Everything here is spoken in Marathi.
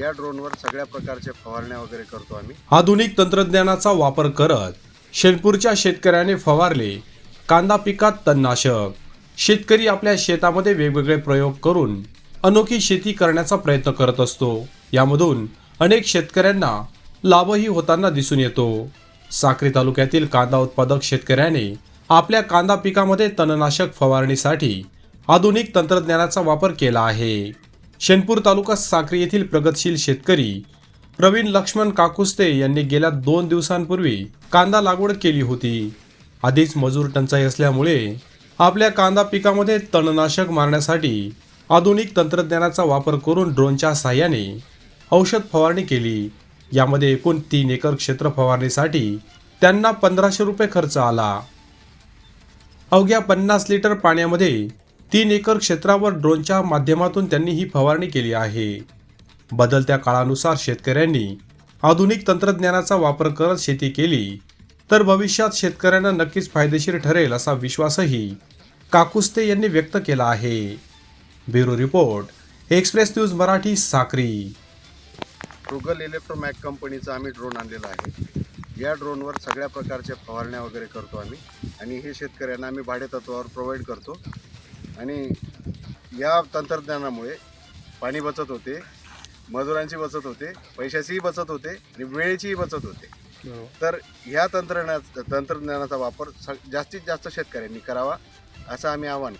या ड्रोनवर सगळ्या प्रकारच्या फवारण्या वगैरे करतो आम्ही. आधुनिक तंत्रज्ञानाचा वापर करत शेनपूरच्या शेतकऱ्याने फवारले कांदा पिकात तणनाशक. शेतकरी आपल्या शेतामध्ये वेगवेगळे प्रयोग करून अनोखी शेती करण्याचा प्रयत्न करत असतो. यामधून अनेक शेतकऱ्यांना लाभही होताना दिसून येतो. साक्री तालुक्यातील कांदा उत्पादक शेतकऱ्याने आपल्या कांदा पिकामध्ये तणनाशक फवारणीसाठी आधुनिक तंत्रज्ञानाचा वापर केला आहे. शेनपूर तालुका साक्री येथील प्रगतशील शेतकरी प्रवीण लक्ष्मण काकुस्ते यांनी गेल्या दोन दिवसांपूर्वी कांदा लागवड केली होती. आधीच मजूर टंचाई असल्यामुळे आपल्या कांदा पिकामध्ये तणनाशक मारण्यासाठी आधुनिक तंत्रज्ञानाचा वापर करून ड्रोनच्या सहाय्याने औषध फवारणी केली. यामध्ये एकूण तीन एकर क्षेत्र फवारणीसाठी त्यांना पंधराशे रुपये खर्च आला. अवघ्या पन्नास लिटर पाण्यामध्ये तीन एकर क्षेत्रावर ड्रोनच्या माध्यमातून त्यांनी ही फवारणी केली आहे. बदलत्या काळानुसार शेतकऱ्यांनी आधुनिक तंत्रज्ञानाचा वापर करत शेती केली तर भविष्यात शेतकऱ्यांना नक्कीच फायदेशीर ठरेल असा विश्वासही काकुस्ते यांनी व्यक्त केला आहे. Bureau report express news Marathi Sakri. ट्रुगल इलेक्ट्रोमॅक कंपनीचा आम्ही ड्रोन आणलेला आहे. या ड्रोनवर सगळ्या प्रकारच्या फवारण्या वगैरे करतो आम्ही आणि हे शेतकऱ्यांना आम्ही भाडेतत्वावर प्रोव्हाइड करतो. आणि या तंत्रज्ञानामुळे पाणी बचत होते मजुरांची बचत होते पैशाचीही बचत होते आणि वेळेचीही बचत होते तर ह्या तंत्रज्ञा तंत्रज्ञानाचा वापर स जास्तीत जास्त शेतकऱ्यांनी करावा असं आम्ही आवाहन.